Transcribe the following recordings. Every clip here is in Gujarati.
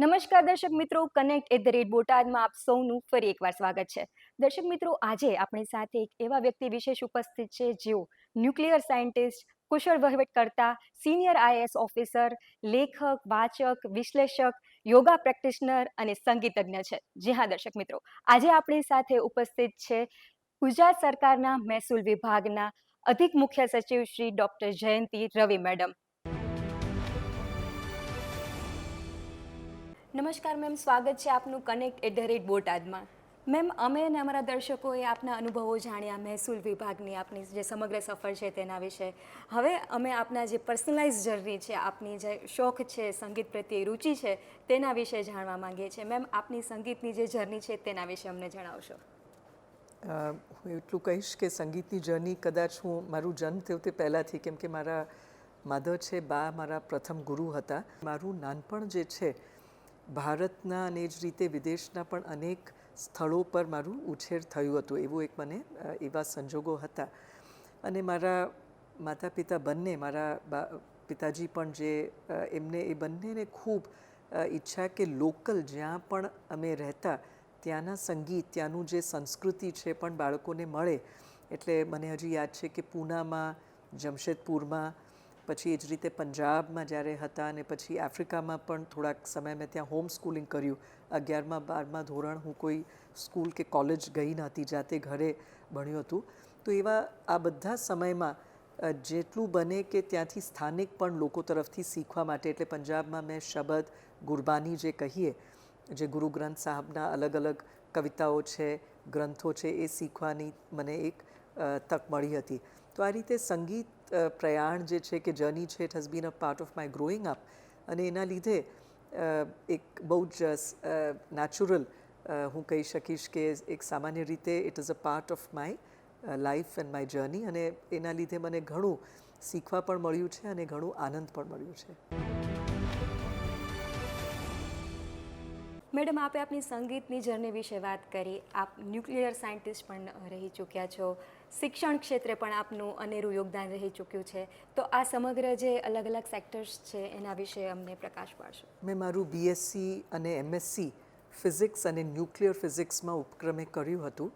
નમસ્કાર દર્શક મિત્રો કનેક્ટ એટ ધ રેટ બોટાદમાં આપ સૌનું ફરી એકવાર સ્વાગત છે. દર્શક મિત્રો, આજે આપણી સાથે એક એવા વ્યક્તિ વિશેષ ઉપસ્થિત છે જેઓ ન્યુક્લિયર સાયન્ટિસ્ટ, કુશળ વહીવટકર્તા, સિનિયર આઈએએસ ઓફિસર, લેખક, વાચક, વિશ્લેષક, યોગા પ્રેક્ટિશનર અને સંગીતજ્ઞ છે. જી હા, દર્શક મિત્રો, આજે આપણી સાથે ઉપસ્થિત છે ગુજરાત સરકારના મહેસૂલ વિભાગના અધિક મુખ્ય સચિવ શ્રી ડોક્ટર જયંતિ રવિ મેડમ. નમસ્કાર મેમ, સ્વાગત છે આપનું કનેક્ટ એટ ધ રેટ બોટાદમાં. મેમ, અમે અને અમારા દર્શકોએ આપના અનુભવો જાણ્યા, મહેસૂલ વિભાગની આપની જે સમગ્ર સફર છે તેના વિશે. હવે અમે આપના જે પર્સનલાઇઝ જર્ની છે, આપની જે શોખ છે, સંગીત પ્રત્યે રુચિ છે, તેના વિશે જાણવા માંગીએ છીએ. મેમ, આપની સંગીતની જે જર્ની છે તેના વિશે અમને જણાવશો. હું એટલું કહીશ કે સંગીતની જર્ની કદાચ હું મારું જન્મ થયો તે પહેલાંથી, કેમ કે મારા માધવ છે, બા મારા પ્રથમ ગુરુ હતા. મારું નાનપણ જે છે ભારતના અને જ રીતે વિદેશના પણ અનેક સ્થળો પર મારું ઉછેર થયું હતું, એવું એક મને એવા સંજોગો હતા. અને મારા માતા પિતા બંને, મારા પિતાજી પણ જે એમને, એ બંનેને ખૂબ ઈચ્છા કે લોકલ જ્યાં પણ અમે રહેતા, ત્યાંના સંગીત, ત્યાંનું જે સંસ્કૃતિ છે પણ બાળકોને મળે. એટલે મને હજી યાદ છે કે પૂનામાં, જમશેદપુરમાં પછી એ જ રીતે પંજાબમાં જ્યારે હતા અને પછી આફ્રિકામાં પણ થોડાક સમય મેં ત્યાં હોમ સ્કૂલિંગ કર્યું. અગિયારમાં, બારમાં ધોરણ હું કોઈ સ્કૂલ કે કોલેજ ગઈ નહોતી, જાતે ઘરે ભણ્યું હતું. તો એવા આ બધા સમયમાં જેટલું બને કે ત્યાંથી સ્થાનિક પણ લોકો તરફથી શીખવા માટે, એટલે પંજાબમાં મેં શબદ, ગુરબાની જે કહીએ, જે ગુરુ ગ્રંથ સાહબના અલગ અલગ કવિતાઓ છે, ગ્રંથો છે, એ શીખવાની મને એક તક મળી હતી. તો આ રીતે સંગીત પ્રયાણ જે છે કે જર્ની છે it has been a part of my growing up અને એના લીધે એક બહુ જ નેચરલ હું કહી શકીશ કે એક સામાન્ય રીતે it is a part of my life and my journey અને એના લીધે મને ઘણું શીખવા પણ મળ્યું છે અને ઘણું આનંદ પણ મળ્યું છે. મેડમ, આપે આપની સંગીતની જર્ની વિશે વાત કરી. આપ ન્યુક્લિયર સાયન્ટિસ્ટ પણ રહી ચૂક્યા છો. શિક્ષણ ક્ષેત્રે પણ આપનું અનેરું યોગદાન રહી ચૂક્યું છે. તો આ સમગ્ર જે અલગ અલગ સેક્ટર્સ છે, એના વિશે અમને પ્રકાશ પાડશો. મેં મારું બીએસસી અને એમએસસી ફિઝિક્સ અને ન્યુક્લિયર ફિઝિક્સમાં ઉપક્રમે કર્યું હતું.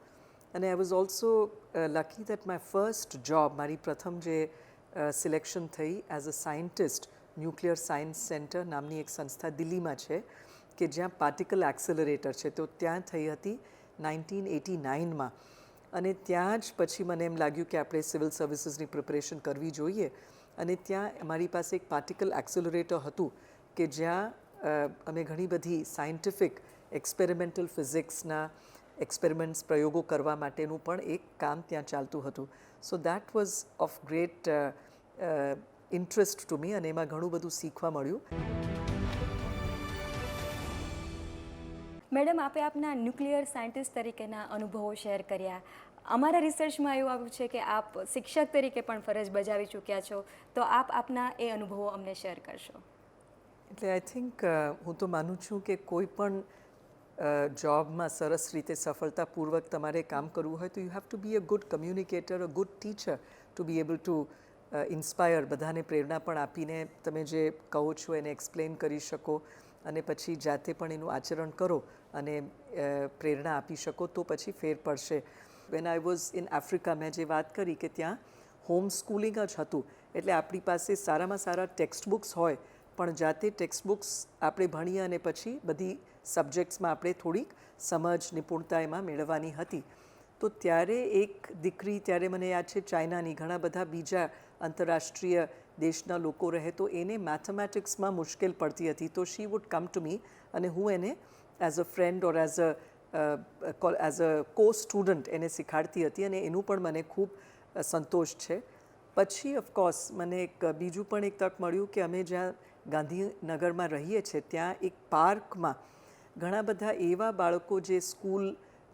અને I was also lucky that my first job મારી પ્રથમ જે સિલેક્શન થઈ as a scientist nuclear science centre નામની એક સંસ્થા દિલ્હીમાં છે, કે જ્યાં પાર્ટિકલ એક્સેલરેટર છે. તો ત્યાં થઈ હતી નાઇન્ટીન એટી નાઇનમાં અને ત્યાં જ પછી મને એમ લાગ્યું કે આપણે સિવિલ સર્વિસીસની પ્રિપરેશન કરવી જોઈએ. અને ત્યાં અમારી પાસે એક પાર્ટિકલ એક્સેલરેટર હતું કે જ્યાં અમે ઘણી બધી સાયન્ટિફિક એક્સપેરિમેન્ટલ ફિઝિક્સના એક્સપેરિમેન્ટ્સ પ્રયોગો કરવા માટેનું પણ એક કામ ત્યાં ચાલતું હતું. So that was of great interest to me અને એમાં ઘણું બધું શીખવા મળ્યું. મેડમ, આપે આપના ન્યુક્લિયર સાયન્ટિસ્ટ તરીકેના અનુભવો શેર કર્યા. અમારા રિસર્ચમાં એવું આવ્યું છે કે આપ શિક્ષક તરીકે પણ ફરજ બજાવી ચૂક્યા છો. તો આપ આપના એ અનુભવો અમને શેર કરશો. એટલે આઈ થિંક હું તો માનું છું કે કોઈ પણ જોબમાં સરસ રીતે સફળતાપૂર્વક તમારે કામ કરવું હોય તો you have to be a good communicator a good teacher to be able to inspire બધાને પ્રેરણા પણ આપીને તમે જે કહો છો એને એક્સપ્લેન કરી શકો. અને પછી જાતે પણ એનું આચરણ કરો અને પ્રેરણા આપી શકો તો પછી ફેર પડશે. When I was in Africa મેં જે વાત કરી કે ત્યાં હોમ સ્કૂલિંગ જ હતું. એટલે આપણી પાસે સારામાં સારા ટેક્સ્ટ બુક્સ હોય, પણ જાતે ટેક્સ્ટ બુક્સ આપણે ભણીએ અને પછી બધી સબ્જેક્ટ્સમાં આપણે થોડીક સમજ, નિપુણતા એમાં મેળવવાની હતી. તો ત્યારે એક દીકરી, ત્યારે મને યાદ છે, ચાઇનાની, ઘણા બધા બીજા આંતરરાષ્ટ્રીય દેશના લોકો રહે, તો એને મેથેમેટિક્સમાં મુશ્કેલ પડતી હતી. તો શી વુડ કમ ટુ મી અને હું એને as a friend or as a as a co student એને શીખાડતી હતી અને એનું પણ મને ખૂબ સંતોષ છે. પછી ઓફકોર્સ મને એક બીજું પણ એક તક મળ્યું કે અમે જ્યાં ગાંધીનગરમાં રહીએ છીએ, ત્યાં એક પાર્કમાં ઘણા બધા એવા બાળકો જે સ્કૂલ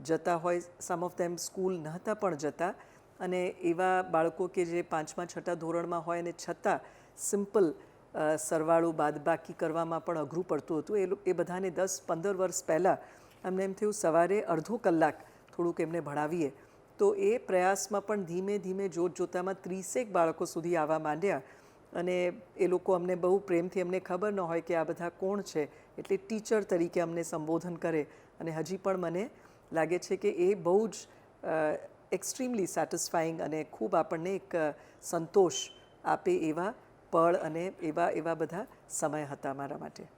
જતા હોય સમ ઓફ ધેમ સ્કૂલ નહોતા પણ જતા અને એવા બાળકો કે જે પાંચમા, છઠ્ઠા ધોરણમાં હોય અને છતાં સિમ્પલ સરવાળો બાદબાકી કરવામાં પણ અઘરું પડતું હતું. એ એ બધાને દસ, પંદર વર્ષ પહેલાં અમને એમ થયું સવારે અડધો કલાક થોડુંક એમને ભણાવીએ. તો એ પ્રયાસમાં પણ ધીમે ધીમે જોત જોતામાં ત્રીસેક બાળકો સુધી આવવા માંડ્યા અને એ લોકો અમને બહુ પ્રેમથી અમને ખબર ન હોય કે આ બધા કોણ છે, એટલે ટીચર તરીકે અમને સંબોધન કરે અને હજી પણ મને લાગે છે કે એ બહુ જ એક્સ્ટ્રીમલી સેટિસ્ફાઈંગ અને ખૂબ આપણને એક સંતોષ આપે એવા પળ અને એવા એવા બધા સમય હતા મારા માટે.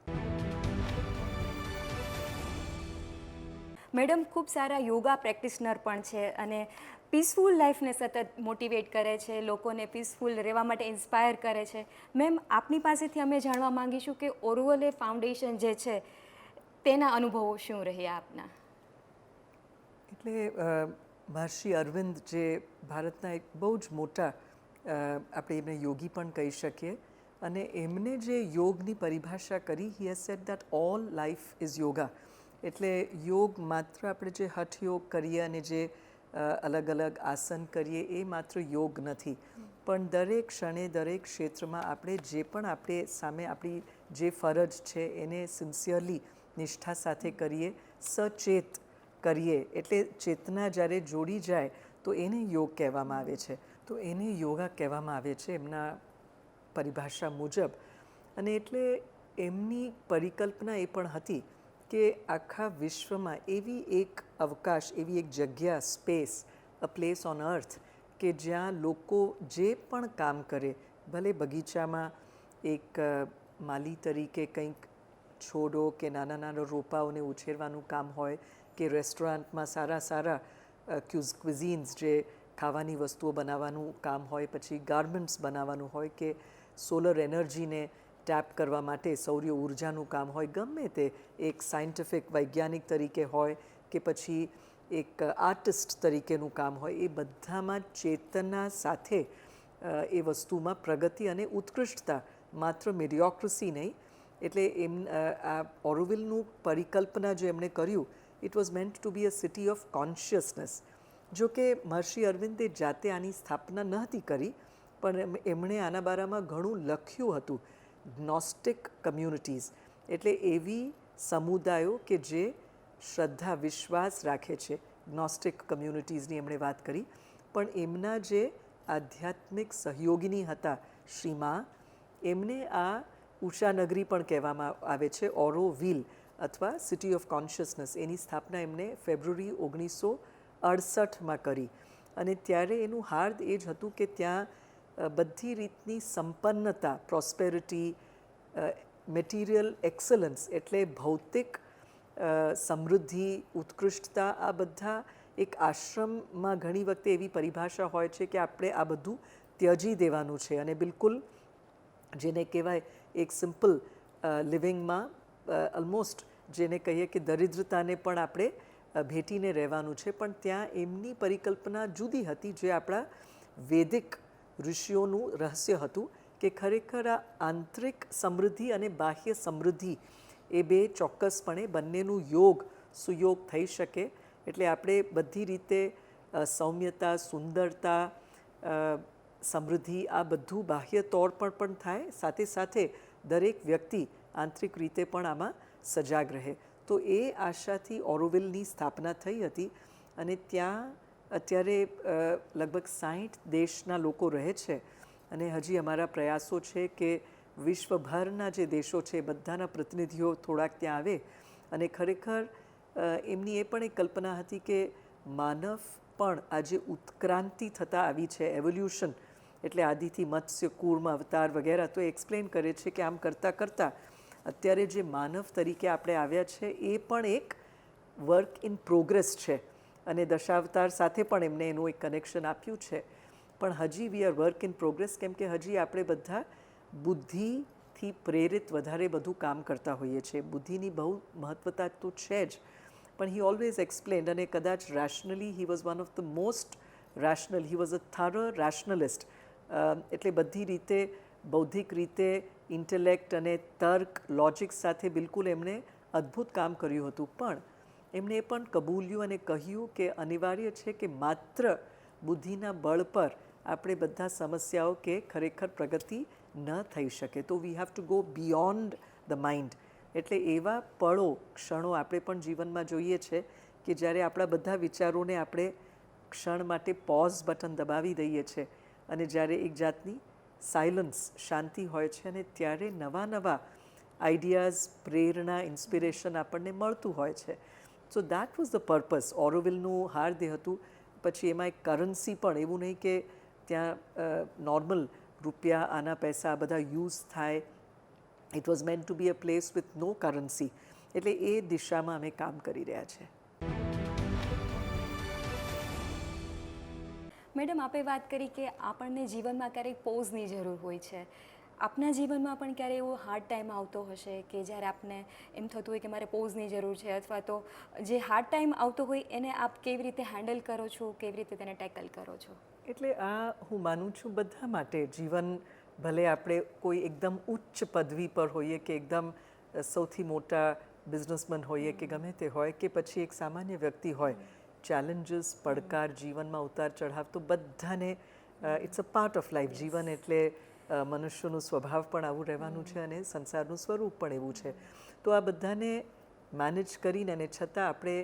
મેડમ ખૂબ સારા યોગા પ્રેક્ટિશનર પણ છે અને પીસફુલ લાઈફને સતત મોટિવેટ કરે છે લોકોને પીસફુલ રહેવા માટે ઇન્સ્પાયર કરે છે. મેમ આપની પાસેથી અમે જાણવા માંગીશું કે ઓરવલે ફાઉન્ડેશન જે છે તેના અનુભવો શું રહ્યા આપના? એટલે મહર્ષિ અરવિંદ જે ભારતના એક બહુ જ મોટા આપણે એમને યોગી પણ કહી શકીએ. અને એમને જે યોગની પરિભાષા કરી he has set that all life is yoga એટલે યોગ માત્ર આપણે જે હઠ યોગ કરીએ અને જે અલગ અલગ આસન કરીએ, એ માત્ર યોગ નથી. પણ દરેક ક્ષણે દરેક ક્ષેત્રમાં આપણે જે પણ આપણે સામે આપણી જે ફરજ છે, એને સિન્સિયરલી નિષ્ઠા સાથે કરીએ, સચેત કરીએ એટલે ચેતના જ્યારે જોડી જાય, તો એને યોગ કહેવામાં આવે છે. તો એને યોગા કહેવામાં આવે છે એમના પરિભાષા મુજબ. અને એટલે એમની પરિકલ્પના એ પણ હતી કે આખા વિશ્વમાં એવી એક અવકાશ, એવી એક જગ્યા, space, a place on earth કે જ્યાં લોકો જે પણ કામ કરે, ભલે બગીચામાં એક માલી તરીકે કંઈક છોડો કે નાના નાના રોપાઓને ઉછેરવાનું કામ હોય કે રેસ્ટોરન્ટમાં સારા સારા ક્યુઝ ક્વિઝિન્સ જે ખાવાની વસ્તુઓ બનાવવાનું કામ હોય, પછી ગાર્મેન્ટ્સ બનાવવાનું હોય કે સોલર એનર્જીને ટેપ કરવા માટે સૌર્ય ઉર્જાનું કામ હોય, ગમે તે એક સાયન્ટિફિક વૈજ્ઞાનિક તરીકે હોય કે પછી એક આર્ટિસ્ટ તરીકેનું કામ હોય, એ બધામાં ચેતના સાથે એ વસ્તુમાં પ્રગતિ અને ઉત્કૃષ્ટતા માત્ર મિડિયોક્રસી નહીં, એટલે એમ આ ઓરોવિલનું પરિકલ્પના જે એમણે કર્યું it was meant to be a city of consciousness જો કે મહર્ષિ અરવિંદે જાતે આની સ્થાપના નહોતી કરી, પણ એમ- એમણે આના બારામાં ઘણું લખ્યું હતું. ગ્નોસ્ટિક કમ્યુનિટીઝ એટલે એવી સમુદાયો કે જે શ્રદ્ધા, વિશ્વાસ રાખે છે. ગ્નોસ્ટિક કમ્યુનિટીઝની એમણે વાત કરી. પણ એમના જે આધ્યાત્મિક સહયોગીની હતા શ્રીમા, એમને આ ઉષાનગરી પણ કહેવામાં આવે છે ઓરો વ્હીલ અથવા સિટી ઓફ કોન્શિયસનેસ એની સ્થાપના એમણે ફેબ્રુઆરી ઓગણીસો અડસઠમાં કરી. અને ત્યારે એનું હાર્દ એ જ હતું કે ત્યાં બધી રીતની સંપન્નતા પ્રોસ્પેરિટી મટીરિયલ એક્સલન્સ એટલે ભૌતિક સમૃદ્ધિ, ઉત્કૃષ્ટતા, આ બધા એક આશ્રમમાં ઘણી વખતે એવી પરિભાષા હોય છે કે આપણે આ બધું ત્યજી દેવાનું છે. અને બિલકુલ જેને કહેવાય એક સિમ્પલ લિવિંગમાં ઓલમોસ્ટ જેને કહીએ કે દરિદ્રતાને પણ આપણે ભેટીને રહેવાનું છે. પણ ત્યાં એમની પરિકલ્પના જુદી હતી જે આપણા વેદિક ઋષિઓનું રહસ્ય હતું કે ખરેખર આ આંતરિક સમૃદ્ધિ અને બાહ્ય સમૃદ્ધિ એ બે ચોક્કસપણે બંનેનું યોગ, સુયોગ થઈ શકે. એટલે આપણે બધી રીતે સૌમ્યતા, સુંદરતા સમૃદ્ધિ આ બધું બાહ્ય પર પણ થાય. સાથે સાથે દરેક વ્યક્તિ આંતરિક રીતે પણ આમાં સજાગ રહે. તો એ આશાથી ઓરોવિલની સ્થાપના થઈ હતી અને ત્યાં અત્યારે લગભગ સાહીઠ દેશના લોકો રહે છે. અને હજી અમારા પ્રયાસો છે કે વિશ્વભરના જે દેશો છે, બધાના પ્રતિનિધિઓ થોડાક ત્યાં આવે. અને ખરેખર એમની એ પણ એક કલ્પના હતી કે માનવ પણ આજે ઉત્ક્રાંતિ થતાં આવી છે, એવોલ્યુશન. એટલે આદિથી મત્સ્ય, કૂર્મ, અવતાર વગેરે. તો એક્સપ્લેન કરે છે કે આમ કરતાં કરતાં અત્યારે જે માનવ તરીકે આપણે આવ્યા છે, એ પણ એક વર્ક ઇન પ્રોગ્રેસ છે. અને દશાવતાર સાથે પણ એમને એનું એક કનેક્શન આપ્યું છે. પણ હજી we are work in progress કેમ કે હજી આપણે બધા બુદ્ધિથી પ્રેરિત વધારે બધું કામ કરતા હોઈએ છીએ. બુદ્ધિની બહુ મહત્વતા તો છે જ. પણ હી ઓલવેઝ એક્સપ્લેન્ડ અને કદાચ rationally he was one of the most rational he was a thorough rationalist એટલે બધી રીતે બૌદ્ધિક રીતે ઇન્ટેલેક્ટ અને તર્ક લોજિક સાથે બિલકુલ એમણે અદ્ભુત કામ કર્યું હતું. પણ એમણે એ પણ કબૂલ્યું અને કહ્યું કે અનિવાર્ય છે કે માત્ર બુદ્ધિના બળ પર આપણે બધા સમસ્યાઓ કે ખરેખર પ્રગતિ ન થઈ શકે. તો we have to go beyond the mind એટલે એવા પળો, ક્ષણો આપણે પણ જીવનમાં જોઈએ છે કે જ્યારે આપણા બધા વિચારોને આપણે ક્ષણ માટે પોઝ બટન દબાવી દઈએ છીએ અને જ્યારે એક જાતની સાયલન્સ શાંતિ હોય છે અને ત્યારે નવા નવા આઈડિયાઝ પ્રેરણા ઇન્સ્પિરેશન આપણને મળતું હોય છે. So that was the purpose ઓરોવિલનું હાર્દે હતું. પછી એમાં એક કરન્સી પણ, એવું નહીં કે ત્યાં નોર્મલ રૂપિયા, આના પૈસા બધા યુઝ થાય. It was meant to be a place with no currency એટલે એ દિશામાં અમે કામ કરી રહ્યા છે. મેડમ, આપે વાત કરી કે આપણને જીવનમાં ક્યારેક પોઝની જરૂર હોય છે. આપના જીવનમાં પણ ક્યારે એવો હાર્ડ ટાઈમ આવતો હશે કે જ્યારે આપને એમ થતું હોય કે મારે પોઝની જરૂર છે અથવા તો જે હાર્ડ ટાઈમ આવતો હોય એને આપ કેવી રીતે હેન્ડલ કરો છો? કેવી રીતે તેને ટેકલ કરો છો? એટલે આ હું માનું છું બધા માટે જીવન ભલે આપણે કોઈ એકદમ ઉચ્ચ પદવી પર હોઈએ કે એકદમ સૌથી મોટા બિઝનેસમેન હોઈએ કે ગમે તે હોય કે પછી એક સામાન્ય વ્યક્તિ હોય ચેલેન્જીસ પડકાર જીવનમાં ઉતાર ચઢાવ તો બધાને it's a part of life જીવન એટલે મનુષ્યનું સ્વભાવ પણ આવું રહેવાનું છે અને સંસારનું સ્વરૂપ પણ એવું છે. તો આ બધાને મેનેજ કરીને અને છતાં આપણે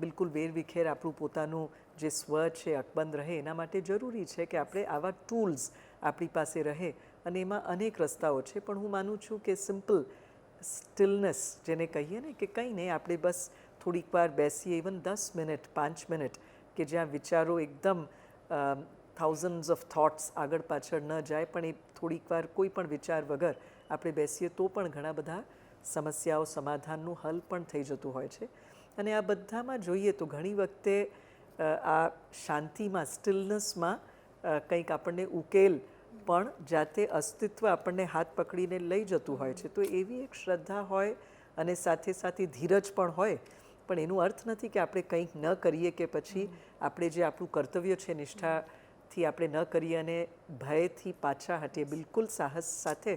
બિલકુલ વેરવિખેર આપણું પોતાનું જે સ્વ છે અકબંધ રહે એના માટે જરૂરી છે કે આપણે આવા ટૂલ્સ આપણી પાસે રહે અને એમાં અનેક રસ્તાઓ છે. પણ હું માનું છું કે સિમ્પલ સ્ટિલનેસ જેને કહીએ ને કે કંઈ નહીં આપણે બસ થોડીક વાર બેસીએ ઇવન દસ મિનિટ, પાંચ મિનિટ, કે જ્યાં વિચારો એકદમ થાઉઝન્ડ્સ ઓફ થોટ્સ આગળ પાછળ ન જાય, પણ એ થોડીક વાર કોઈ પણ વિચાર વગર આપણે બેસીએ તો પણ ઘણા બધા સમસ્યાઓ, સમાધાનનું હલ પણ થઈ જતું હોય છે. અને આ બધામાં જોઈએ તો ઘણી વખતે આ શાંતિમાં સ્ટિલનેસમાં કંઈક આપણને ઉકેલ પણ જાતે અસ્તિત્વ આપણને હાથ પકડીને લઈ જતું હોય છે. તો એવી એક શ્રદ્ધા હોય અને સાથે સાથે ધીરજ પણ હોય પણ એનું અર્થ નથી કે આપણે કંઈક ન કરીએ કે પછી આપણે જે આપણું કર્તવ્ય છે નિષ્ઠાથી આપણે ન કરીએ અને ભયથી પાછા હટીએ. બિલકુલ સાહસ સાથે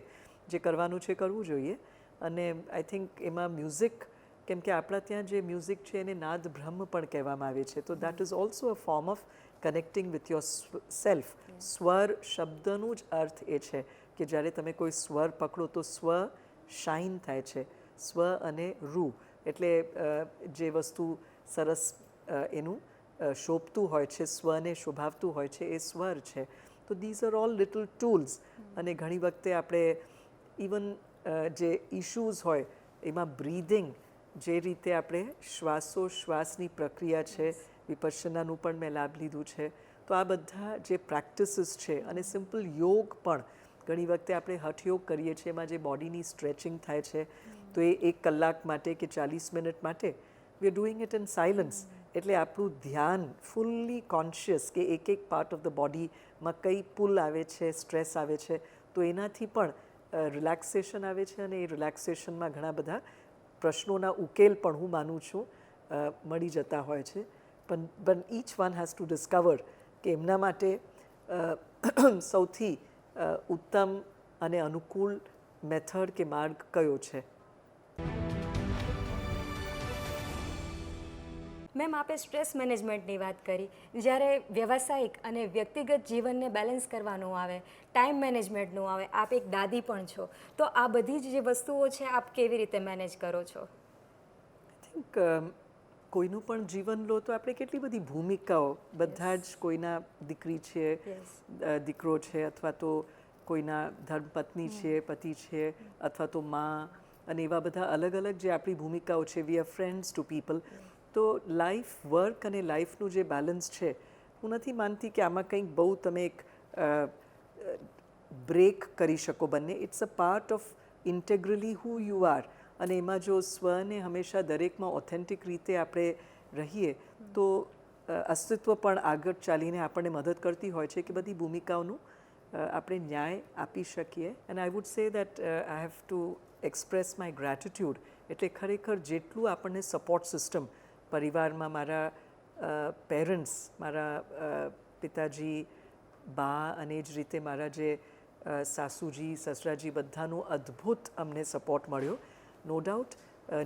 જે કરવાનું છે કરવું જોઈએ. અને આઈ થિંક એમાં મ્યુઝિક કેમ કે આપણા ત્યાં જે મ્યુઝિક છે એને નાદ બ્રહ્મ પણ કહેવામાં આવે છે. તો that is also a form of connecting with yourself સ્વર શબ્દનું જ અર્થ એ છે કે જ્યારે તમે કોઈ સ્વર પકડો તો સ્વ શાઇન થાય છે. સ્વ અને રૂ. એટલે જે વસ્તુ સરસ એનું શોભતું હોય છે સ્વને શોભાવતું હોય છે એ સ્વર છે. તો these are all little tools અને ઘણી વખતે આપણે ઇવન જે ઇશ્યુઝ હોય એમાં બ્રીધિંગ જે રીતે આપણે શ્વાસોશ્વાસની પ્રક્રિયા છે વિપર્શનાનું પણ મેં લાભ લીધું છે. તો આ બધા જે પ્રેક્ટિસીસ છે અને સિમ્પલ યોગ પણ ઘણી વખતે આપણે હઠયોગ કરીએ છીએ એમાં જે બોડીની સ્ટ્રેચિંગ થાય છે તો એ એક કલાક માટે કે ચાલીસ મિનિટ માટે we are doing it in silence એટલે આપણું ધ્યાન ફૂલ્લી કોન્શિયસ કે એક એક પાર્ટ ઓફ ધ બોડીમાં કઈ પુલ આવે છે સ્ટ્રેસ આવે છે, તો એનાથી પણ રિલેક્સેશન આવે છે અને એ રિલેક્સેશનમાં ઘણા બધા પ્રશ્નોના ઉકેલ પણ હું માનું છું મળી જતા હોય છે. પણ but each one has to discover કે એમના માટે સૌથી ઉત્તમ અને અનુકૂળ મેથડ કે માર્ગ કયો છે. મેમ આપે સ્ટ્રેસ મેનેજમેન્ટની વાત કરી. જ્યારે વ્યવસાયિક અને વ્યક્તિગત જીવનને બેલેન્સ કરવાનું આવે ટાઈમ મેનેજમેન્ટનું આવે આપ એક દાદી પણ છો. તો આ બધી જ જે વસ્તુઓ છે આપ કેવી રીતે મેનેજ કરો છો? થિંક કોઈનું પણ જીવન લો તો આપણે કેટલી બધી ભૂમિકાઓ બધા જ કોઈના દીકરી છે દીકરો છે અથવા તો કોઈના ધર્મપત્ની છે પતિ છે અથવા તો મા અને એવા બધા અલગ અલગ જે આપણી ભૂમિકાઓ છે we are friends to people તો લાઈફ વર્ક અને લાઈફનું જે બેલેન્સ છે, હું નથી માનતી કે આમાં કંઈક બહુ તમે એક બ્રેક કરી શકો બંને. It's a part of integrally who you are અને એમાં જો સ્વને હંમેશા દરેકમાં ઓથેન્ટિક રીતે આપણે રહીએ, તો અસ્તિત્વ પણ આગળ ચાલીને આપણને મદદ કરતી હોય છે કે બધી ભૂમિકાઓનું આપણે ન્યાય આપી શકીએ. And I would say that I have to express my gratitude એટલે ખરેખર જેટલું આપણને સપોર્ટ સિસ્ટમ પરિવારમાં મારા પેરેન્ટ્સ મારા પિતાજી બા અને જ રીતે મારા જે સાસુજી સસરાજી બધાનો અદ્ભુત અમને સપોર્ટ મળ્યો. નો ડાઉટ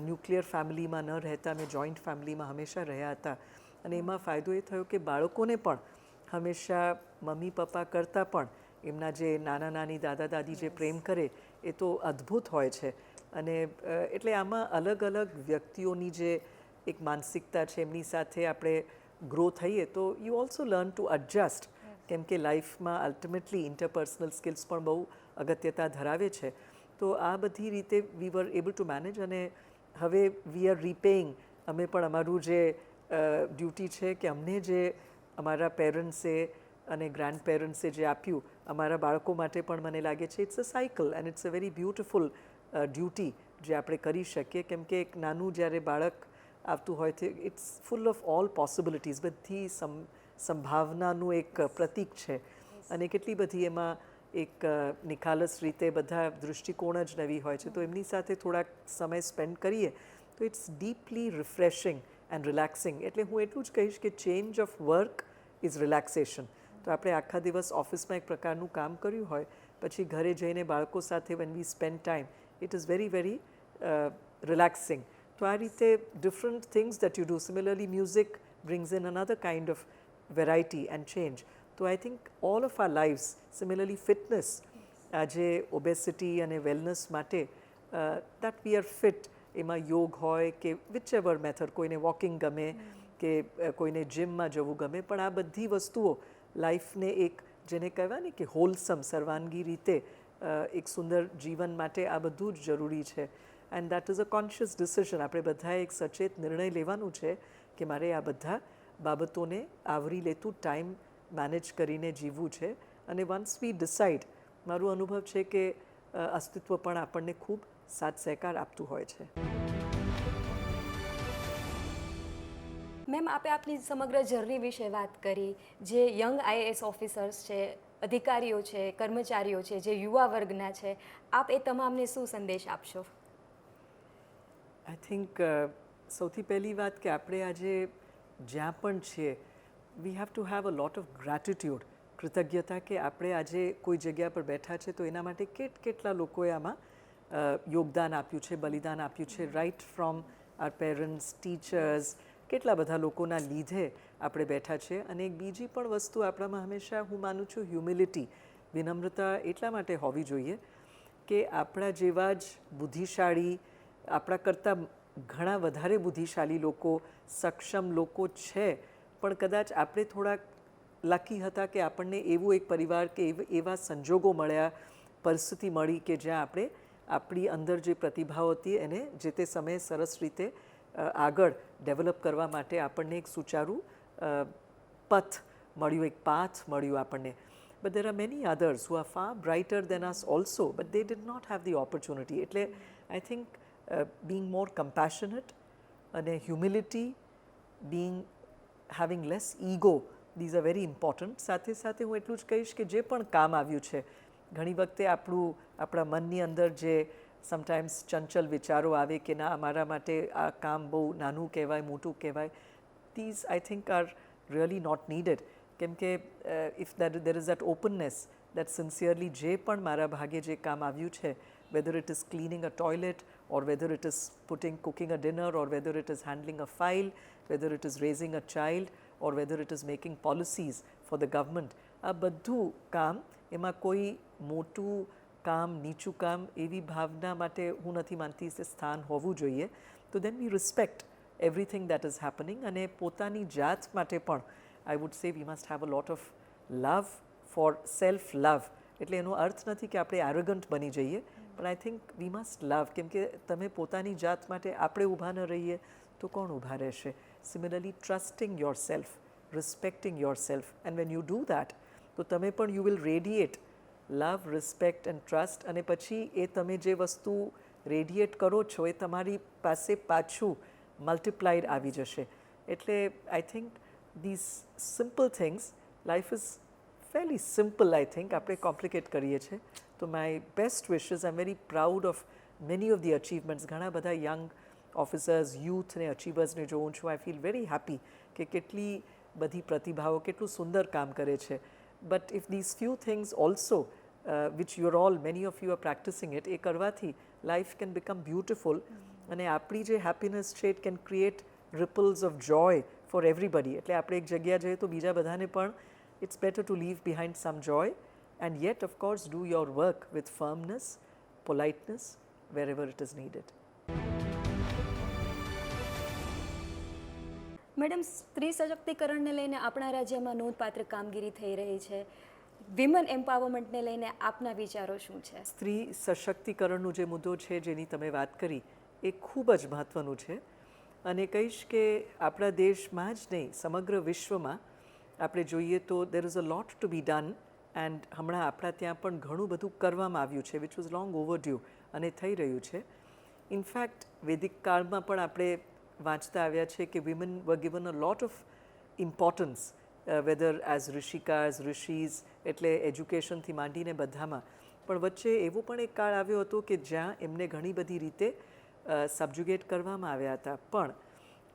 ન્યુક્લિયર ફેમિલીમાં ન રહેતા અમે જોઈન્ટ ફેમિલીમાં હંમેશા રહ્યા હતા. અને એમાં ફાયદો એ થયો કે બાળકોને પણ હંમેશા મમ્મી પપ્પા કરતાં પણ એમના જે નાના નાની દાદા દાદી જે પ્રેમ કરે એ તો અદ્ભુત હોય છે. અને એટલે આમાં અલગ અલગ વ્યક્તિઓની જે એક માનસિકતા છે એમની સાથે આપણે ગ્રો થઈએ તો you also learn to adjust કેમ કે લાઈફમાં અલ્ટિમેટલી ઇન્ટરપર્સનલ સ્કિલ્સ પણ બહુ અગત્યતા ધરાવે છે. તો આ બધી રીતે we were able to manage અને હવે વી આર રીપેઇંગ અમે પણ અમારું જે ડ્યુટી છે કે અમને જે અમારા પેરેન્ટ્સે અને ગ્રાન્ડ પેરેન્ટ્સે જે આપ્યું અમારા બાળકો માટે પણ મને લાગે છે it's a cycle and it's a very beautiful duty જે આપણે કરી શકીએ. કેમ કે એક નાનું જ્યારે બાળક આવતું હોય છે it's full of all possibilities બધી સમ સંભાવનાનું એક પ્રતીક છે. અને કેટલી બધી એમાં એક નિખાલસ રીતે બધા દૃષ્ટિકોણ જ નવી હોય છે. તો એમની સાથે થોડાક સમય સ્પેન્ડ કરીએ તો it's deeply refreshing and relaxing એટલે હું એટલું જ કહીશ કે change of work is relaxation તો આપણે આખા દિવસ ઓફિસમાં એક પ્રકારનું કામ કર્યું હોય, પછી ઘરે જઈને બાળકો સાથે when we spend time it is very very relaxing તો આ રીતે different things that you do similarly music brings in another kind of variety and change. તો I think all of our lives similarly fitness આજે ઓબેસિટી અને વેલનેસ માટે દેટ વી આર ફિટ એમાં યોગ હોય કે વિચ એવર મેથડ કોઈને વોકિંગ ગમે કે કોઈને જિમમાં જવું ગમે પણ આ બધી વસ્તુઓ લાઈફને એક જેને કહેવાય ને કે હોલસમ સર્વાંગી રીતે એક સુંદર જીવન માટે આ બધું જ જરૂરી છે and that is a conscious decision આપણે બધાએ એક સચેત નિર્ણય લેવાનું છે કે મારે આ બધા બાબતોને આવરી લેતું ટાઈમ મેનેજ કરીને જીવવું છે. અને વન્સ વી ડિસાઇડ મારું અનુભવ છે કે અસ્તિત્વ પણ આપણને ખૂબ સાથ સહકાર આપતું હોય છે. મેમ, આપે આપની સમગ્ર જર્ની વિશે વાત કરી, જે યંગ આઈએએસ ઓફિસર્સ છે, અધિકારીઓ છે, કર્મચારીઓ છે, જે યુવા વર્ગના છે, આપ એ તમામને શું સંદેશ આપશો? આઈ થિંક સૌથી પહેલી વાત કે આપણે આજે જ્યાં પણ છીએ we have to have a lot of gratitude કૃતજ્ઞતા કે આપણે આજે કોઈ જગ્યા પર બેઠા છે તો એના માટે કેટ કેટલા લોકોએ આમાં યોગદાન આપ્યું છે, બલિદાન આપ્યું છે right from our parents teachers કેટલા બધા લોકોના લીધે આપણે બેઠા છે અને એક બીજી પણ વસ્તુ આપણામાં હંમેશા હું માનું છું હ્યુમિલિટી વિનમ્રતા એટલા માટે હોવી જોઈએ કે આપણા જેવા જ બુદ્ધિશાળી આપણા કરતાં ઘણા વધારે બુદ્ધિશાળી લોકો સક્ષમ લોકો છે. પણ કદાચ આપણે થોડાક લકી હતા કે આપણને એવું એક પરિવાર કે એવા સંજોગો મળ્યા પરિસ્થિતિ મળી કે જ્યાં આપણે આપણી અંદર જે પ્રતિભાઓ હતી એને જે તે સમયે સરસ રીતે આગળ ડેવલપ કરવા માટે આપણને એક સુચારું પથ મળ્યું એક પાથ મળ્યું આપણને. But there are many others who are far brighter than us also but they did not have the opportunity એટલે I uh, being more compassionate અને humility being having less ego these are very important સાથે સાથે હું એટલું જ કહીશ કે જે પણ કામ આવ્યું છે ઘણી વખતે આપણું આપણા મનની અંદર જે સમટાઈમ્સ ચંચલ વિચારો આવે કે ના અમારા માટે આ કામ બહુ નાનું કહેવાય મોટું કહેવાય these I think are really not needed કેમ કે if that there is that openness that sincerely જે પણ મારા ભાગે જે કામ આવ્યું છે whether it is cleaning a toilet or whether it is putting cooking a dinner or whether it is handling a file whether it is raising a child or whether it is making policies for the government આ બધું કામ એમાં કોઈ મોટું કામ નીચું કામ એવી ભાવના માટે હું નથી માનતી તે સ્થાન હોવું જોઈએ તો then we respect everything that is happening અને પોતાની જાત માટે પણ I would say we must have a lot of love for self love એટલે એનો અર્થ નથી કે આપણે એરોગન્ટ બની જઈએ પણ I think we must love કેમ કે તમે પોતાની જાત માટે આપણે ઊભા ન રહીએ, તો કોણ ઊભા રહેશે? Similarly trusting yourself respecting yourself and when you do that તો તમે પણ you will radiate love respect and trust અને પછી એ તમે જે વસ્તુ રેડિએટ કરો છો, એ તમારી પાસે પાછું મલ્ટીપ્લાઈડ આવી જશે. એટલે I think these simple things life is fairly simple I think આપણે કોમ્પ્લિકેટ કરીએ છીએ. તો my best wishes I am very proud of many of the achievements ઘણા બધા યંગ ઓફિસર્સ યુથ ને અચીવર્સને જોઉં છું આઈ ફીલ વેરી હેપી કે કેટલી બધી પ્રતિભાઓ કેટલું સુંદર કામ કરે છે but if these few things also which you're all many of you are practicing it એ કરવાથી લાઈફ કેન બીકમ બ્યુટિફુલ અને આપણી જે હેપીનેસ છે it can create ripples of joy for everybody એટલે આપણે એક જગ્યા જઈએ તો બીજા બધાને પણ it's better to leave behind some joy. And yet, of course, do your work with firmness, politeness, wherever it is needed. Madam સ્ત્રી સશક્તિકરણને લઈને આપણા રાજ્યમાં નોંધપાત્ર કામગીરી થઈ રહી છે. વિમન એમ્પાવરમેન્ટને લઈને આપના વિચારો શું છે? સ્ત્રી સશક્તિકરણનો જે મુદ્દો છે જેની તમે વાત કરી એ ખૂબ જ મહત્ત્વનું છે. અને કહીશ કે આપણા દેશમાં જ નહીં સમગ્ર વિશ્વમાં આપણે જોઈએ તો there is a lot to be done and હમણાં આપણા ત્યાં પણ ઘણું બધું કરવામાં આવ્યું છે વિચ વોઝ લોંગ ઓવરડ્યુ અને થઈ રહ્યું છે. ઇનફેક્ટ વૈદિક કાળમાં પણ આપણે વાંચતા આવ્યા છે કે women were given a lot of importance whether as rishikas rishis, એટલે એજ્યુકેશનથી માંડીને બધામાં. પણ વચ્ચે એવો પણ એક કાળ આવ્યો હતો કે જ્યાં એમને ઘણી બધી રીતે સબ્જ્યુગેટ કરવામાં આવ્યા હતા. પણ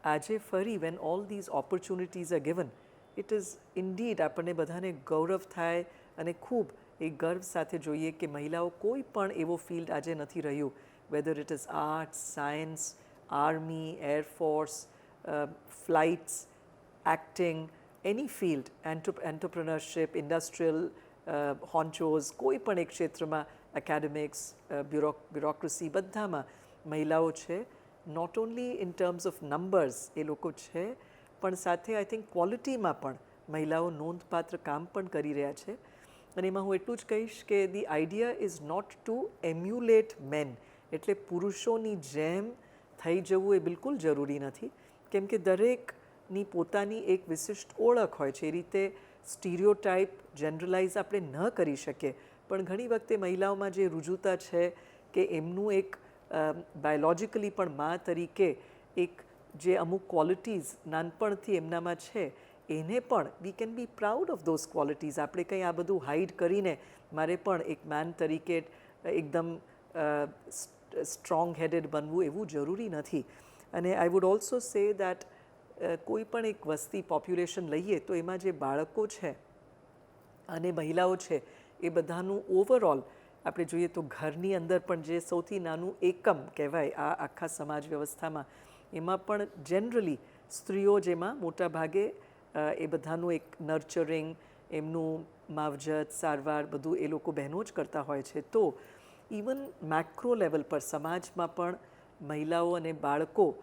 આજે ફરી when all these opportunities are given it is indeed આપણને બધાને ગૌરવ થાય અને ખૂબ એ ગર્વ સાથે જોઈએ કે મહિલાઓ કોઈ પણ એવો ફિલ્ડ આજે નથી રહ્યું. Whether it is arts science army air force flights acting any field entrepreneurship industrial honchos કોઈ પણ એક ક્ષેત્રમાં એકેડેમિક્સ બ્યુરોક્રેસી બધામાં મહિલાઓ છે. Not only in terms of numbers એ લોકો છે, પણ સાથે આઈ થિંક ક્વોલિટીમાં પણ મહિલાઓ નોંધપાત્ર કામ પણ કરી રહ્યા છે. અને એમાં હું એટલું જ કહીશ કે the idea is not to emulate man એટલે પુરુષોની જેમ થઈ જવું એ બિલકુલ જરૂરી નથી. કેમ કે દરેકની પોતાની એક વિશિષ્ટ ઓળખ હોય છે. એ રીતે સ્ટીરિયોટાઈપ જનરલાઇઝ આપણે ન કરી શકીએ. પણ ઘણી વખતે મહિલાઓમાં જે રુજુતા છે કે એમનું એક બાયોલોજિકલી પણ મા તરીકે એક જે અમુક ક્વોલિટીઝ નાનપણથી એમનામાં છે એને પણ we can be proud of those qualities આપણે કંઈ આ બધું હાઇડ કરીને મારે પણ એક મેન તરીકે એકદમ સ્ટ્રોંગ હેડેડ બનવું એવું જરૂરી નથી. અને I would also say that કોઈ પણ એક વસ્તી પોપ્યુલેશન લઈએ તો એમાં જે બાળકો છે અને મહિલાઓ છે એ બધાનું ઓવરઓલ આપણે જોઈએ તો ઘરની અંદર પણ જે સૌથી નાનું એકમ કહેવાય આ આખા સમાજ વ્યવસ્થામાં, એમાં પણ જનરલી સ્ત્રીઓ જેમાં મોટા ભાગે એ બધાનું એક નર્ચરિંગ, એમનું માવજત, સારવાર બધું એ લોકો બહેનો જ કરતા હોય છે. તો ઇવન મેક્રો લેવલ પર સમાજમાં પણ મહિલાઓ અને બાળકો,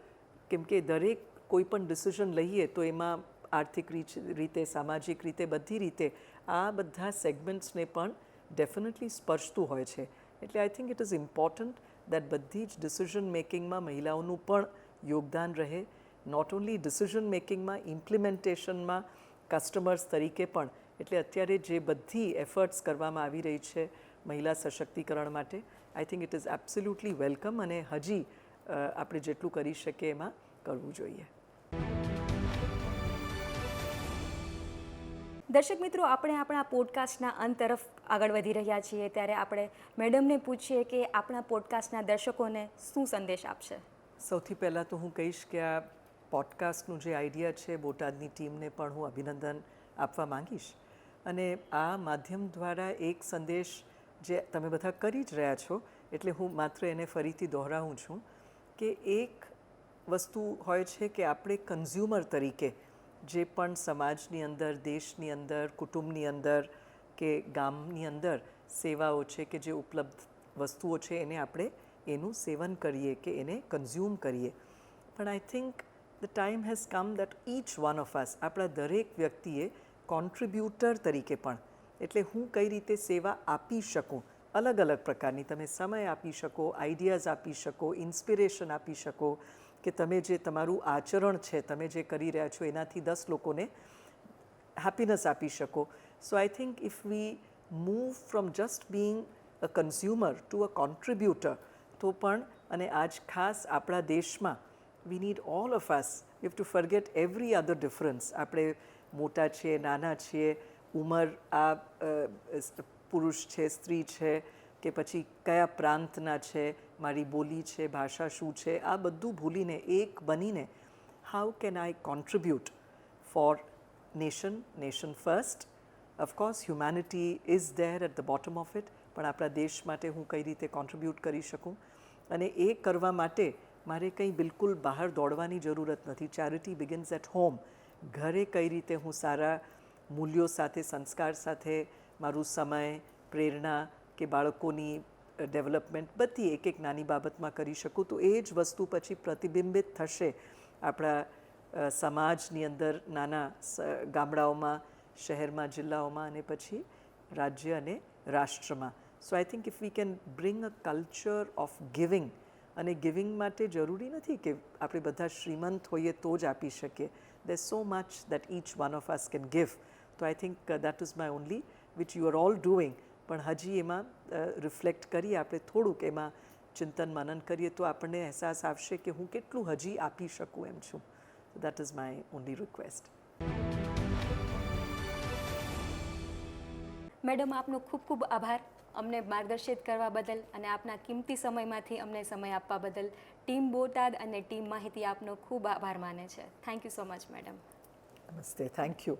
કેમ કે દરેક કોઈ પણ ડિસિઝન લઈએ તો એમાં આર્થિક રીતે, સામાજિક રીતે, બધી રીતે આ બધા સેગમેન્ટ્સને પણ ડેફિનેટલી સ્પર્શતું હોય છે. એટલે I think it is important that બધી જ ડિસિઝન મેકિંગમાં મહિલાઓનું પણ યોગદાન રહે નોટ ઓન્લી ડિસિઝન મેકિંગમાં ઇમ્પ્લિમેન્ટેશનમાં કસ્ટમર્સ તરીકે પણ. એટલે અત્યારે જે બધી એફર્ટ્સ કરવામાં આવી રહી છે મહિલા સશક્તિકરણ માટે I think it is absolutely welcome અને હજી આપણે જેટલું કરી શકીએ એમાં કરવું જોઈએ. દર્શક મિત્રો આપણે આપણા પોડકાસ્ટના અંત તરફ આગળ વધી રહ્યા છીએ. ત્યારે આપણે મેડમને પૂછીએ કે આપણા પોડકાસ્ટના દર્શકોને શું સંદેશ આપશે? સૌથી પહેલાં તો હું કહીશ કે આ પોડકાસ્ટનું જે આઈડિયા છે, બોટાદની ટીમને પણ હું અભિનંદન આપવા માંગીશ. અને આ માધ્યમ દ્વારા એક સંદેશ જે તમે બધા કરી જ રહ્યા છો, એટલે હું માત્ર એને ફરીથી દોહરાવું છું કે એક વસ્તુ હોય છે કે આપણે કન્ઝ્યુમર તરીકે જે પણ સમાજની અંદર, દેશની અંદર, કુટુંબની અંદર કે ગામની અંદર સેવાઓ છે કે જે ઉપલબ્ધ વસ્તુઓ છે, એને આપણે એનું સેવન કરીએ કે એને કન્ઝ્યુમ કરીએ. પણ I think the time has come that each one of us આપણા દરેક વ્યક્તિએ કોન્ટ્રીબ્યુટર તરીકે પણ, એટલે હું કઈ રીતે સેવા આપી શકું? અલગ અલગ પ્રકારની. તમે સમય આપી શકો આઈડિયાઝ આપી શકો ઇન્સ્પિરેશન આપી શકો, કે તમે જે તમારું આચરણ છે, તમે જે કરી રહ્યા છો, એનાથી દસ લોકોને હેપીનેસ આપી શકો. So I think if we move from just being a consumer to a contributor તો પણ, અને આજ ખાસ આપણા દેશમાં we need all of us we have to forget every other difference આપણે મોટા છીએ, નાના છીએ, ઉંમર, આ પુરુષ છે, સ્ત્રી છે, કે પછી કયા પ્રાંતના છે, મારી બોલી છે, ભાષા શું છે, આ બધું ભૂલીને, એક બનીને how can I contribute for nation nation first of course humanity is there at the bottom of it પણ આપણા દેશ માટે હું કઈ રીતે કોન્ટ્રીબ્યુટ કરી શકું? અને એ કરવા માટે મારે કંઈ બિલકુલ બહાર દોડવાની જરૂરત નથી. ચેરિટી બિગિન્સ એટ હોમ ઘરે કઈ રીતે હું સારા મૂલ્યો સાથે, સંસ્કાર સાથે, મારું સમય, પ્રેરણા કે બાળકોની ડેવલપમેન્ટ બધી એક એક નાની બાબતમાં કરી શકું તો એ જ વસ્તુ પછી પ્રતિબિંબિત થશે. આપણા સમાજની અંદર નાના ગામડાઓમાં, શહેરમાં, જિલ્લાઓમાં અને પછી રાજ્ય અને રાષ્ટ્રમાં. So I think if we can bring a culture of giving અને ગિવિંગ માટે જરૂરી નથી કે આપણે બધા શ્રીમંત હોઈએ તો જ આપી શકીએ. There so much that each one of us can give તો I think that is my only which you are all doing પણ હજી એમાં રિફ્લેક્ટ કરીએ આપણે થોડુંક એમાં ચિંતન મનન કરીએ તો આપણને અહેસાસ આવશે કે હું કેટલું હજી આપી શકું એમ છું. That is my only request madam, આપનો ખૂબ ખૂબ આભાર. અમને માર્ગદર્શિત કરવા બદલ અને આપના કિંમતી સમયમાંથી અમને સમય આપવા બદલ ટીમ બોટાદ અને ટીમ માહિતી આપનો ખૂબ આભાર માને છે. Thank you so much madam નમસ્તે. Thank you